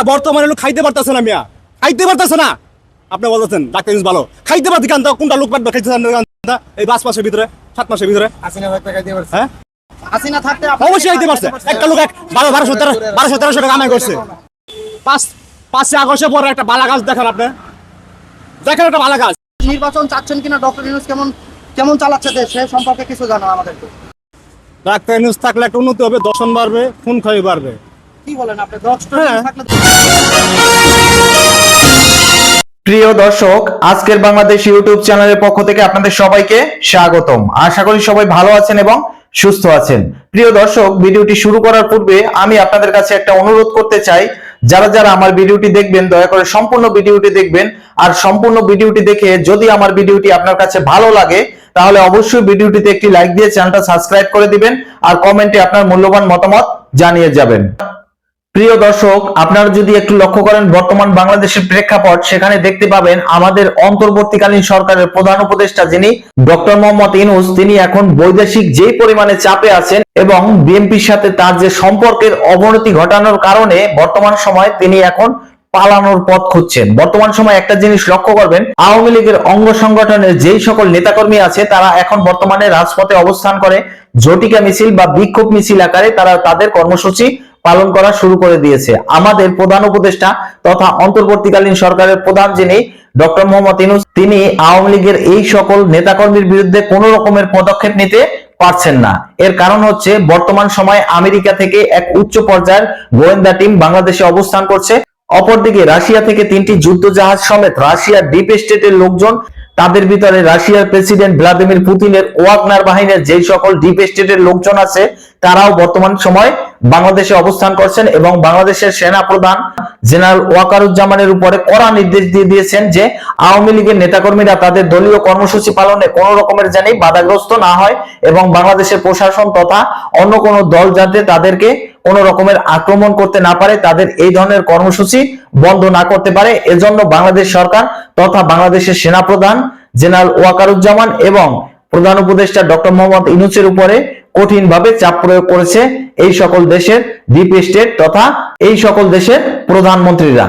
একটা বর্তমানে লোক খাইতে পারতেছে না মিয়া। খাইতে পারতেছে না। আপনি বলতেছেন ডাক্তার ইউনুস ভালো। খাইতে পারতে কেন? তা? কোনটা লোক পারবে খাইতে এই পাঁচ মাসের ভিতরে সাত মাসের ভিতরে। হ্যাঁ? অবশ্যই পারছে। একটা লোক এক বারো বারোশো তেরো বারোশো তেরোশো টাকা কামাই করছে। পাঁচ পাঁচে আগস্টের পরে একটা বালা গাছ দেখেন আপনি। দেখেন একটা বালা গাছ নির্বাচন চাচ্ছেন কিনা? ডক্টর ইউনুস কেমন কেমন চালাচ্ছে দেশ? সে সম্পর্কে কিছু জানো আমাদেরকে। ডাক্তার ইউনুস থাকলে একটা উন্নতি হবে দর্শন বাড়বে খুন ক্ষয় বাড়বে। কি বলেন আপনি ডক্টর হ্যাঁ। প্রিয় দর্শক আজকের বাংলাদেশ ইউটিউব চ্যানেলের পক্ষ থেকে আপনাদের সবাইকে স্বাগতম। আশা করি সবাই ভালো আছেন এবং সুস্থ আছেন। প্রিয় দর্শক ভিডিওটি শুরু করার পূর্বে আমি আপনাদের কাছে একটা অনুরোধ করতে চাই। যারা যারা আমার ভিডিওটি দেখবেন দয়া করে সম্পূর্ণ ভিডিওটি দেখবেন। আর সম্পূর্ণ ভিডিওটি দেখে যদি আমার ভিডিওটি আপনার কাছে ভালো লাগে তাহলে অবশ্যই ভিডিওটিতে একটি লাইক দিয়ে চ্যানেলটা সাবস্ক্রাইব করে দিবেন। আর কমেন্টে আপনার মূল্যবান মতামত জানিয়ে যাবেন। প্রিয় দর্শক, আপনারা যদি একটু লক্ষ্য করেন, বর্তমান বাংলাদেশের প্রেক্ষাপট, সেখানে দেখতে পাবেন আমাদের অন্তর্বর্তীকালীন সরকারের প্রধান উপদেষ্টা যিনি ডক্টর মোহাম্মদ ইনুস তিনি এখন বৈদেশিক যেই পরিমাণে চাপে আছেন এবং বিএনপির সাথে তার যে সম্পর্কের অবনতি ঘটানোর কারণে বর্তমান সময় তিনি এখন পালানোর পথ খুঁজছেন। বর্তমান সময় একটা জিনিস লক্ষ্য করবেন, আওয়ামী লীগের অঙ্গ সংগঠনের যেই সকল নেতাকর্মী আছে, তারা এখন বর্তমানে রাজপথে অবস্থান করে জটিকা মিছিল বা বিক্ষোভ মিছিল আকারে তারা তাদের কর্মসূচি পালন করা শুরু করে দিয়েছে। আমাদের প্রধান উপদেষ্টা তথা অন্তর্বর্তীকালীন সরকারের প্রধান যিনি ডক্টর মোহাম্মদ ইনুস তিনি আওয়ামী লীগের এই সকল নেতাকর্মীর বিরুদ্ধে কোন রকমের পদক্ষেপ নিতে পারছেন না। এর কারণ হচ্ছে, বর্তমান সময়ে আমেরিকা থেকে এক উচ্চ পর্যায়ের গোয়েন্দা টিম বাংলাদেশে অবস্থান করছে। অপরদিকে রাশিয়া থেকে তিনটি যুদ্ধ জাহাজ সমেত রাশিয়ার ডিপ স্টেটের লোকজন, তাদের ভিতরে রাশিয়ার প্রেসিডেন্ট ভ্লাদিমির পুতিনের ওয়াগনার বাহিনীর যেই সকল ডিপ স্টেটের লোকজন আছে, তারাও বর্তমান সময় বাংলাদেশে অবস্থান করছেন এবং বাংলাদেশের সেনা প্রধান জেনারেল ওয়াকারুজ্জামানের উপরে কড়া নির্দেশ দিয়ে দিয়েছেন যে আওয়ামী লীগের নেতাকর্মীরা তাদের দলীয় কর্মসূচি পালনে কোন রকমের জানি বাধাগ্রস্ত না হয় এবং বাংলাদেশের প্রশাসন তথা অন্য কোন দল যাতে তাদেরকে কোন রকমের আক্রমণ করতে না পারে, তাদের এই ধরনের কর্মসূচি বন্ধ না করতে পারে। এজন্য বাংলাদেশ সরকার তথা বাংলাদেশের সেনা প্রধান জেনারেল ওয়াকারুজ্জামান এবং প্রধান উপদেষ্টা ডক্টর মোহাম্মদ ইনুসের উপরে কঠিনভাবে চাপ প্রয়োগ করেছে এই সকল দেশের ডিপ স্টেট তথা এই সকল দেশের প্রধানমন্ত্রীরা।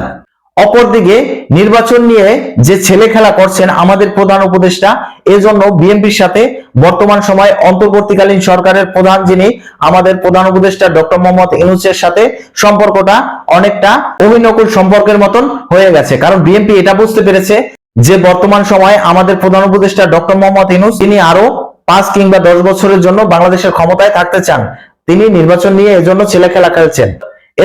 অপরদিকে নির্বাচন নিয়ে যে ছেলে খেলা করছেন আমাদের প্রধান উপদেষ্টা, এজন্য বিএনপির সাথে বর্তমান সময় অন্তর্বর্তীকালীন সরকারের প্রধান যিনি, আমাদের প্রধান উপদেষ্টা ডক্টর মোহাম্মদ ইনুসের সাথে সম্পর্কটা অনেকটা অভিনকুল সম্পর্কের মতন হয়ে গেছে। কারণ বিএনপি এটা বুঝতে পেরেছে যে বর্তমান সময়ে আমাদের প্রধান উপদেষ্টা ডক্টর মোহাম্মদ ইনুস তিনি আরও পাঁচ কিংবা দশ বছরের জন্য বাংলাদেশের ক্ষমতায় থাকতে চান। তিনি নির্বাচন নিয়ে এজন্য ছেলে খেলা খেলছেন।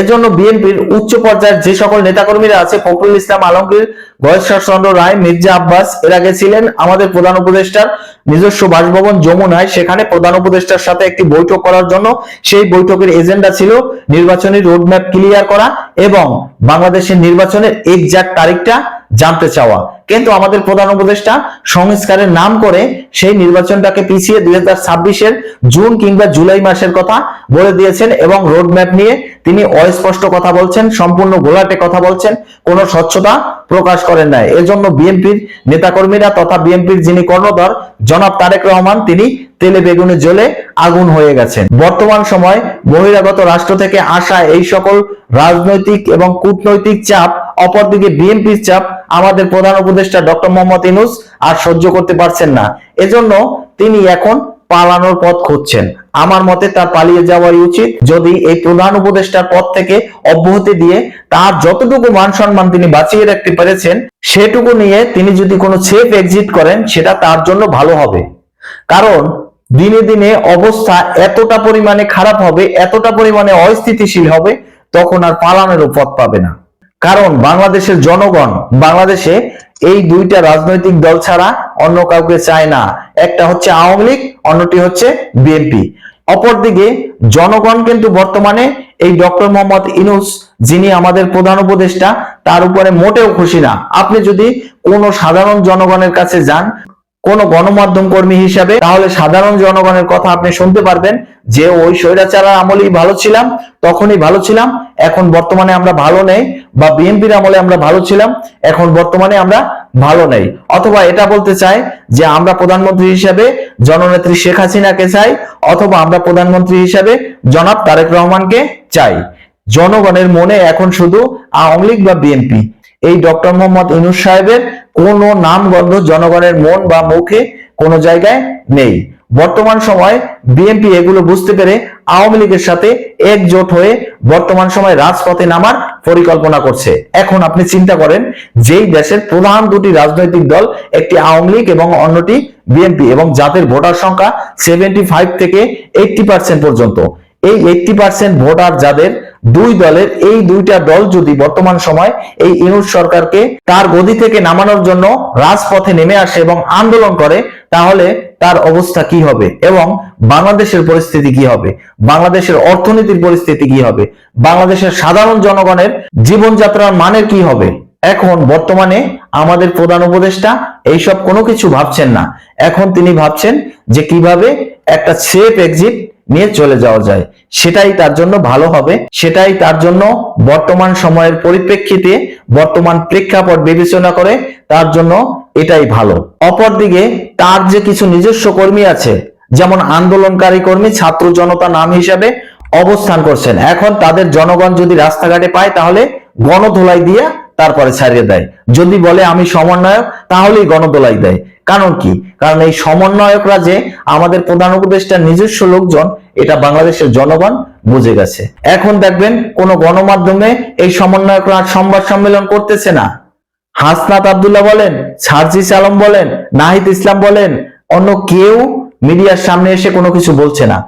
এজন্য বিএনপির উচ্চ পর্যায়ের যে সকল নেতাকর্মীরা আছে, ফখরুল ইসলাম আলমগীর গয়েশ্বর চন্দ্র রায়, মির্জা আব্বাস, এর আগে ছিলেন আমাদের প্রধান উপদেষ্টার নিজস্ব বাসভবন যমুনায়। সেখানে প্রধান উপদেষ্টার সাথে একটি বৈঠক করার জন্য সেই বৈঠকের এজেন্ডা ছিল নির্বাচনী রোডম্যাপ ক্লিয়ার করা এবং বাংলাদেশের নির্বাচনের এক্সাক্ট তারিখটা জানতে চাওয়া। কিন্তু আমাদের প্রধান উপদেষ্টা সংস্কারের নাম করে সেই নির্বাচনটাকে পিছিয়ে দুই হাজার ছাব্বিশের জুন কিংবা জুলাই মাসের কথা বলে দিয়েছেন এবং রোডম্যাপ নিয়ে তিনি অস্পষ্ট কথা বলছেন, সম্পূর্ণ গোলাটে কথা বলছেন, কোনো স্বচ্ছতা প্রকাশ করেন নাই। এজন্য বিএনপির নেতাকর্মীরা তথা বিএনপির যিনি কর্ণধর, জনাব তারেক রহমান, তিনি তেলে বেগুনে জ্বলে আগুন হয়ে গেছেন। বর্তমান সময় বহিরাগত রাষ্ট্র থেকে আসা এই সকল রাজনৈতিক এবং কূটনৈতিক চাপ অপরদিকে বিএনপির চাপ আমাদের প্রধান উপদেষ্টা ডক্টর মোহাম্মদ ইনুস আর সহ্য করতে পারছেন না। এজন্য তিনি এখন পালানোর পথ খুঁজছেন। আমার মতে তার পালিয়ে যাওয়াই উচিত। যদি এই প্রধান উপদেষ্টার পদ থেকে অব্যাহতি দিয়ে তার যতটুকু মান সম্মান তিনি বাঁচিয়ে রাখতে পেরেছেন, সেটুকু নিয়ে তিনি যদি কোনো সেফ এক্সিট করেন, সেটা তার জন্য ভালো হবে। কারণ দিনে দিনে অবস্থা এতটা পরিমাণে খারাপ হবে, এতটা পরিমাণে অস্থিতিশীল হবে, তখন আর পালানোর পথ পাবে না। কারণ বাংলাদেশের জনগণ, বাংলাদেশে এই দুইটা রাজনৈতিক দল ছাড়া অন্য কাউকে চায় না। একটা হচ্ছে আওয়ামী লীগ, অন্যটি হচ্ছে বিএনপি। অপরদিকে জনগণ কিন্তু বর্তমানে এই ডক্টর মোহাম্মদ ইনুস যিনি আমাদের প্রধান উপদেষ্টা, তার উপরে মোটেও খুশি না। আপনি যদি কোনো সাধারণ জনগণের কাছে যান কোন গণমাধ্যম কর্মী হিসাবে, তাহলে সাধারণ জনগণের কথা আপনি শুনতে পারবেন যে ওই স্বৈরাচারার আমলেই ভালো ছিলাম, তখনই ভালো ছিলাম, এখন বর্তমানে আমরা ভালো নেই, বা বিএনপির আমলে আমরা ভালো ছিলাম, এখন বর্তমানে আমরা ভালো নেই। অথবা এটা বলতে চাই যে আমরা প্রধানমন্ত্রী হিসাবে জননেত্রী শেখ হাসিনাকে চাই, অথবা আমরা প্রধানমন্ত্রী হিসাবে জনাব তারেক রহমানকে চাই। জনগণের মনে এখন শুধু আওয়ামী লীগ বা বিএনপি। এই ডক্টর মোহাম্মদ ইনুস সাহেবের কোনো নামগন্ধ জনগণের মন বা মুখে কোনো জায়গায় নেই। বর্তমান সময় বিএনপি এগুলো বুঝতে পেরে আওয়ামী লীগের সাথে একজোট হয়ে বর্তমান সময় রাজপথে নামার পরিকল্পনা করছে। এখন আপনি চিন্তা করেন, যেই দেশের প্রধান দুটি রাজনৈতিক দল, একটি আওয়ামী লীগ এবং অন্যটি বিএনপি এবং যাদের ভোটার সংখ্যা সেভেন্টি ফাইভ থেকে এইটটি পার্সেন্ট পর্যন্ত। এই এইটটি পার্সেন্ট ভোটার যাদের দুই দলের এই দুইটা দল যদি বর্তমান সময় এই ইনুস সরকারকে তার গদি থেকে নামানোর জন্য রাজপথে নেমে আসে এবং আন্দোলন করে, তাহলে তার অবস্থা কি হবে? এবং বাংলাদেশের পরিস্থিতি কি হবে? বাংলাদেশের অর্থনীতির পরিস্থিতি কি হবে? বাংলাদেশের সাধারণ জনগণের জীবনযাত্রার মানের কি হবে? এখন বর্তমানে আমাদের প্রধান উপদেষ্টা এইসব কোনো কিছু ভাবছেন না। এখন তিনি ভাবছেন যে কীভাবে একটা সেফ এক্সিট নিয়ে চলে যাওয়া যায়। সেটাই তার জন্য ভালো হবে। সেটাই তার জন্য বর্তমান সময়ের পরিপ্রেক্ষিতে বর্তমান প্রেক্ষাপট বিবেচনা করে তার জন্য এটাই ভালো। অপরদিকে তার যে কিছু নিজস্ব কর্মী আছে, যেমন আন্দোলনকারী কর্মী, ছাত্র জনতা নাম হিসাবে অবস্থান করছেন। এখন তাদের জনগণ যদি রাস্তাঘাটে পায়, তাহলে গণধোলাই দিয়ে তারপরে ছাড়িয়ে দেয়। যদি বলে আমি সমন্বয়ক, তাহলেই গণদোলাই দেয়। কারণ কি? কারণ এই সমন্বয়করা যে আমাদের প্রধান উপদেষ্টার নিজস্ব লোকজন, এটা বাংলাদেশের জনগণ বুঝে গেছে। এখন দেখবেন কোন গণমাধ্যমে এই সমন্বয়করা সংবাদ সম্মেলন করতেছে না। হাসনাত আব্দুল্লাহ বলেন, সার্জিস আলম বলেন, নাহিদ ইসলাম বলেন, অন্য কেউ মিডিয়ার সামনে এসে কোনো কিছু বলছে না।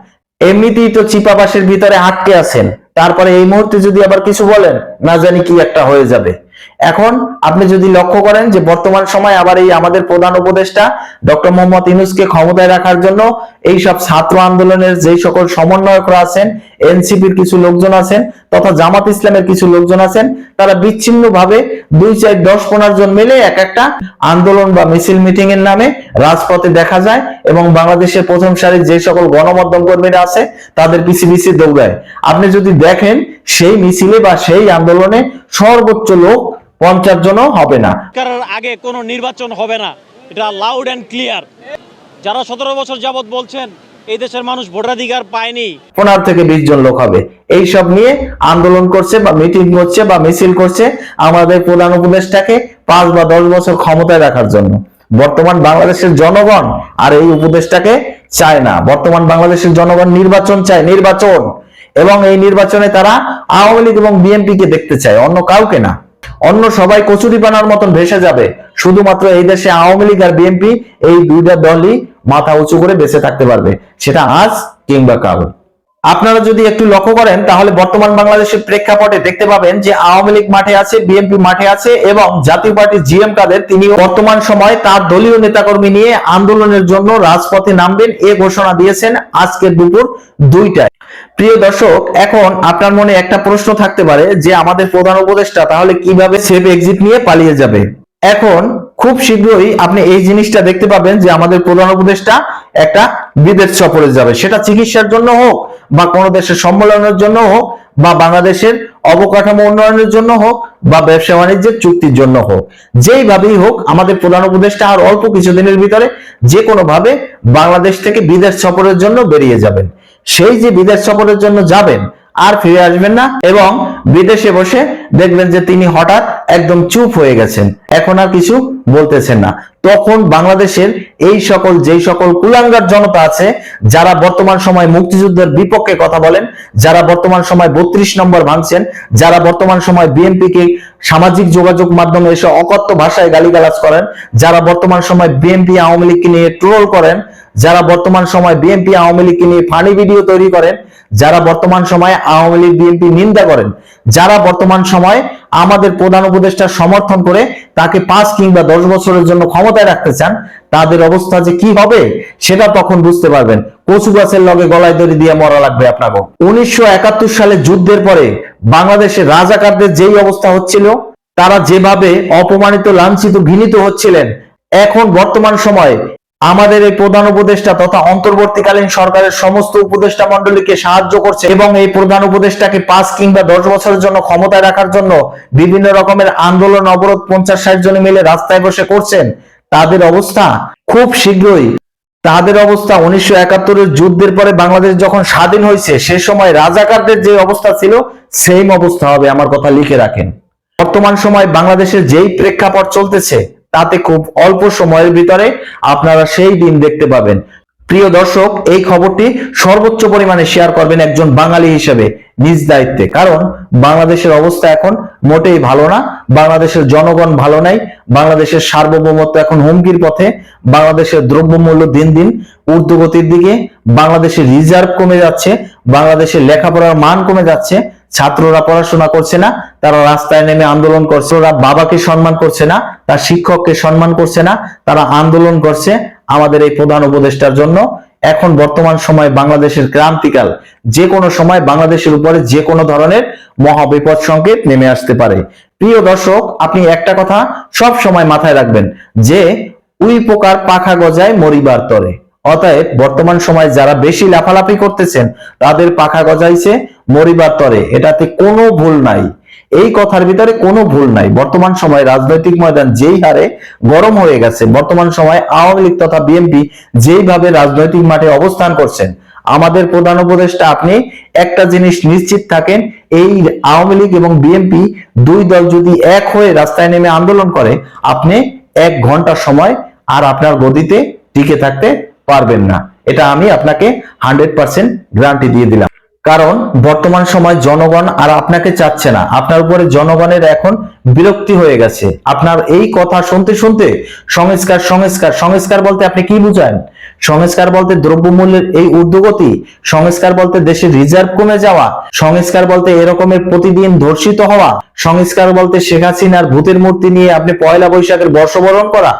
এমনিতেই তো চিপাবাসের ভিতরে আটকে আছেন। তারপরে এই মুহূর্তে যদি আবার কিছু বলেন, না জানি কি একটা হয়ে যাবে। এখন আপনি যদি লক্ষ্য করেন যে বর্তমান সময় আবার এই আমাদের প্রধান উপদেষ্টা ডক্টর মোহাম্মদ ইনুসকে ক্ষমতায় রাখার জন্য এই সব ছাত্র আন্দোলনের যেই সকল সমন্বয়করা আছেন, এনসিপির কিছু লোকজন আছেন তথা জামাত ইসলামের কিছু লোকজন আছেন, তারা বিচ্ছিন্নভাবে দুই চার দশ পনেরো জন মিলে এক একটা আন্দোলন বা মিছিল মিটিং এর নামে রাজপথে দেখা যায় এবং বাংলাদেশের প্রথম সারির যে সকল গণমাধ্যম কর্মীরা আছে তাদের পিছি দৌড়ায়। আপনি যদি দেখেন সেই মিছিলে বা সেই আন্দোলনে সর্বোচ্চ লোক পঞ্চাশ জনও হবে না। সরকারের আগে কোনো নির্বাচন হবে না। এটা লাউড অ্যান্ড ক্লিয়ার যারা সতেরো বছর যাবৎ বলছেন এই দেশের মানুষ ভোটাধিকার পায়নি। পনেরো থেকে বিশ জন লোক হবে। এই সব নিয়ে আন্দোলন করছে বা মিটিং করছে বা মিছিল করছে আমাদের প্রধান উপদেশটাকে পাঁচ বা দশ বছর ক্ষমতায় রাখার জন্য। বর্তমান বাংলাদেশের জনগণ আর এই উপদেশটাকে চায় না। বর্তমান বাংলাদেশের জনগণ নির্বাচন চায় নির্বাচন। এবং এই নির্বাচনে তারা আওয়ামী লীগ এবং বিএনপি কে দেখতে চায়। অন্য কাউকে না। অন্য সবাই কচুরি পানার মতন ভেসে যাবে। শুধুমাত্র এই দেশে আওয়ামী লীগ আর বিএনপি এই দুইটা দলই মাথা উঁচু করে বেঁচে থাকতে পারবে। সেটা আজ কিংবা কাল। আপনারা যদি একটু লক্ষ্য করেন, তাহলে বর্তমান বাংলাদেশের প্রেক্ষাপটে দেখতে পাবেন যে আওয়ামী লীগ মাঠে আছে, বিএনপি মাঠে আছে এবং জাতীয় পার্টির জিএম কাদের, তিনি বর্তমান সময় তার দলীয় নেতাকর্মী নিয়ে আন্দোলনের জন্য রাজপথে নামবেন এ ঘোষণা দিয়েছেন আজকের দুপুর দুইটায়। প্রিয় দর্শক, এখন আপনার মনে একটা প্রশ্ন থাকতে পারে যে আমাদের প্রধান উপদেষ্টা তাহলে কীভাবে সেফ এক্সিট নিয়ে পালিয়ে যাবে? এখন খুব শীঘ্রই আপনি এই জিনিসটা দেখতে পাবেন যে আমাদের প্রধান উপদেষ্টা একটা বিদেশ সফরে যাবে। সেটা চিকিৎসার জন্য হোক বা কোনো দেশের সম্মেলনের জন্য হোক বা বাংলাদেশের অবকাঠামো উন্নয়নের জন্য হোক বা ব্যবসা বাণিজ্যের চুক্তির জন্য হোক। যেইভাবেই হোক আমাদের প্রধান উপদেষ্টা আর অল্প কিছুদিনের ভিতরে যে কোনো ভাবে বাংলাদেশ থেকে বিদেশ সফরের জন্য বেরিয়ে যাবেন। সেই যে বিদেশ সফরের জন্য যাবেন আর ফিরে আসবেন না এবং বিদেশে বসে দেখবেন যে তিনি হঠাৎ একদম চুপ হয়ে গেছেন। এখন আর কিছু বলতেছেন না। তখন বাংলাদেশের এই সকল, যেই সকল কুলাঙ্গার জনতা আছে, যারা বর্তমান সময় মুক্তিযুদ্ধের বিপক্ষে কথা বলেন, যারা বর্তমান সময় বত্রিশ নম্বর ভাঙছেন, যারা বর্তমান সময় বিএনপি কে সামাজিক যোগাযোগ মাধ্যমে এসে অকথ্য ভাষায় গালিগালাজ করেন, যারা বর্তমান সময় বিএনপি আওয়ামী লীগকে নিয়ে ট্রোল করেন, যারা বর্তমান সময় বিএনপি আওয়ামী লীগকে নিয়ে ফানি ভিডিও তৈরি করেন যারা বর্তমান সময়ে আওয়ামী লীগ, বিএনপি নিন্দা করেন, যারা বর্তমান সময় আমাদের প্রধান উপদেষ্টা সমর্থন করে তাকে পাঁচ কিংবা দশ বছরের জন্য ক্ষমতায় রাখতে চান, তাদের অবস্থা যে কি হবে সেটা তখন বুঝতে পারবেন। কচু গাছের লগে গলায় দড়ি দিয়ে মরা লাগবে আপনাকে উনিশশো একাত্তর সালে যুদ্ধের পরে বাংলাদেশের রাজাকারদের যেই অবস্থা হচ্ছিল, তারা যেভাবে অপমানিত, লাঞ্ছিত, ঘৃণিত হচ্ছিলেন, এখন বর্তমান সময়ে আমাদের এই প্রধান উপদেষ্টা তথা অন্তর্বর্তীকালীন সরকারের সমস্ত উপদেষ্টা মন্ডলীকে সাহায্য করছে এবং এই প্রধান উপদেষ্টাকে পাঁচ কিংবা দশ বছরের জন্য ক্ষমতায় রাখার জন্য বিভিন্ন রকমের আন্দোলন অবরোধ পঞ্চাশ ষাট জনে মিলে রাস্তায় বসে করছেন। তাদের অবস্থা খুব শীঘ্রই। তাদের অবস্থা উনিশশো একাত্তরের যুদ্ধের পরে বাংলাদেশ যখন স্বাধীন হয়েছে, সে সময় রাজাকারদের যে অবস্থা ছিল, সেম অবস্থা হবে। আমার কথা লিখে রাখেন। বর্তমান সময় বাংলাদেশের যেই প্রেক্ষাপট চলতেছে তাতে খুব অল্প সময়ের ভিতরে আপনারা সেই দিন দেখতে পাবেন। প্রিয় দর্শক, এই খবরটি সর্বোচ্চ পরিমাণে শেয়ার করবেন একজন বাঙালি হিসেবে নিজ দায়িত্বে। কারণ বাংলাদেশের অবস্থা এখন মোটেই ভালো না, বাংলাদেশের জনগণ ভালো নাই, বাংলাদেশের সার্বভৌমত্ব এখন হুমকির পথে, বাংলাদেশের দ্রব্যমূল্য দিন দিন ঊর্ধ্বগতির দিকে, বাংলাদেশের রিজার্ভ কমে যাচ্ছে, বাংলাদেশের লেখাপড়ার মান কমে যাচ্ছে ছাত্ররা পড়াশোনা করছে না, তারা রাস্তায় নেমে আন্দোলন করছে, ওরা বাবাকে সম্মান করছে না, তার শিক্ষককে সম্মান করছে না, তারা আন্দোলন করছে আমাদের এই প্রধান উপদেষ্টার জন্য। এখন বর্তমান সময় বাংলাদেশের ক্রান্তিকাল, যে কোনো সময় বাংলাদেশের উপরে যে কোনো ধরনের মহাবিপদ সংকেত নেমে আসতে পারে। প্রিয় দর্শক, আপনি একটা কথা সব সময় মাথায় রাখবেন, যে উই পোকার পাখা গজায় মরিবার তরে। অতএব বর্তমান সময়ে যারা বেশি লাফালাফি করতেছেন, তাদের পাখা গজাইছে, মরিবার তরে। এটাতে কোনো ভুল নাই। এই কথার ভিতরে কোনো ভুল নাই। বর্তমান সময় রাজনৈতিক ময়দান যেই হারে গরম হয়ে গেছে, বর্তমান সময়ে আওয়ামী লীগ তথা বিএনপি যেইভাবে রাজনৈতিক মাঠে অবস্থান করছেন, আমাদের প্রধান উপদেষ্টা আপনি একটা জিনিস নিশ্চিত থাকেন, এই আওয়ামী লীগ এবং বিএনপি দুই দল যদি এক হয়ে রাস্তায় নেমে আন্দোলন করে, আপনি এক ঘণ্টা সময় আর আপনার গদিতে টিকে থাকতে পারবেন না। এটা আমি আপনাকে হান্ড্রেড পার্সেন্ট গ্যারান্টি দিয়ে দিলাম। কারণ বর্তমান সময় জনগণ আর আপনাকে চাচ্ছে না। আপনার উপরে জনগণের এখন বিরক্তি হয়ে গেছে। আপনার এই কথা শুনতে শুনতে সংস্কার সংস্কার সংস্কার বলতে আপনি কি বুঝান? সংস্কার বলতে দ্রব্যমূল্যের এই ঊর্ধ্বগতি, সংস্কার বলতে দেশের রিজার্ভ কমে যাওয়া, সংস্কার বলতে এরকমের প্রতিদিন ধর্ষিত হওয়া, সংস্কার বলতে শেখ হাসিনার ভূতের মূর্তি নিয়ে আপনি পয়লা বৈশাখের বর্ষবরণ করা,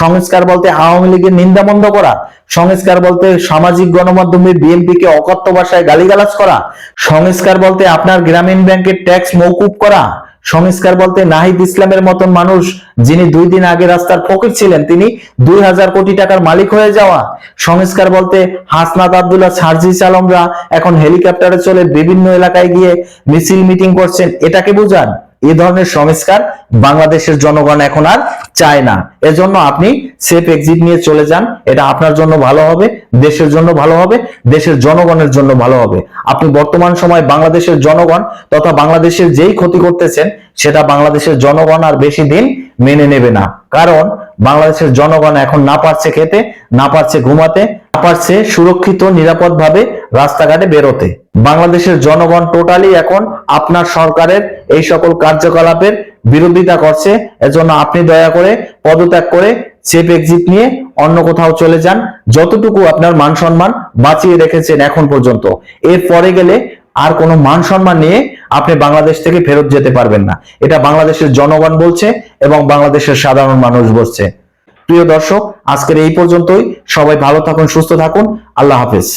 সংস্কার বলতে আওয়ামী লীগের নিন্দামন্দ করা, সংস্কার বলতে সামাজিক গণমাধ্যমে বিএনপি কে অকথ্য ভাষায় গালিগালাজ সংস্কার বলতে আপনার গ্রামীণ ব্যাংকের ট্যাক্স মৌকুব করা। সংস্কার বলতে নাহিদ ইসলামের মতন মানুষ যিনি দুই দিন আগে রাস্তার ফকির ছিলেন, তিনি দুই হাজার কোটি টাকার মালিক হয়ে যাওয়া। সংস্কার বলতে হাসনাত আবদুল্লাহ সার্জিস চালমরা এখন হেলিকপ্টারে চলে বিভিন্ন এলাকায় গিয়ে মিছিল মিটিং করছেন, এটাকে বুঝান। এই ধরনের সংস্কার বাংলাদেশের জনগণ এখন আর চায় না। এজন্য আপনি সেফ এক্সিট নিয়ে চলে যান। এটা আপনার জন্য ভালো হবে, দেশের জন্য ভালো হবে, দেশের জনগণের জন্য ভালো হবে। আপনি বর্তমান সময় বাংলাদেশের জনগণ তথা বাংলাদেশের যেই ক্ষতি করতেছেন, সেটা বাংলাদেশের জনগণ আর বেশি দিন মেনে নেবে না। কারণ বাংলাদেশের জনগণ এখন না পারছে খেতে, না পারছে ঘুমাতে, না পারছে সুরক্ষিত নিরাপদ ভাবে রাস্তাঘাটে বেরোতে। বাংলাদেশের জনগণ টোটালি এখন আপনার সরকারের এই সকল কার্যকলাপের বিরোধিতা করছে। এজন্য আপনি দয়া করে পদত্যাগ করে সেফ এক্সিট নিয়ে অন্য কোথাও চলে যান। যতটুকু আপনার মান সম্মান বাঁচিয়ে রেখেছেন এখন পর্যন্ত। এর পরে গেলে আর কোনো মান সম্মান নিয়ে আপনি বাংলাদেশ থেকে ফেরত যেতে পারবেন না। এটা বাংলাদেশের জনগণ বলছে এবং বাংলাদেশের সাধারণ মানুষ বলছে। প্রিয় দর্শক, আজকের এই পর্যন্তই। সবাই ভালো থাকুন, সুস্থ থাকুন। আল্লাহ হাফেজ।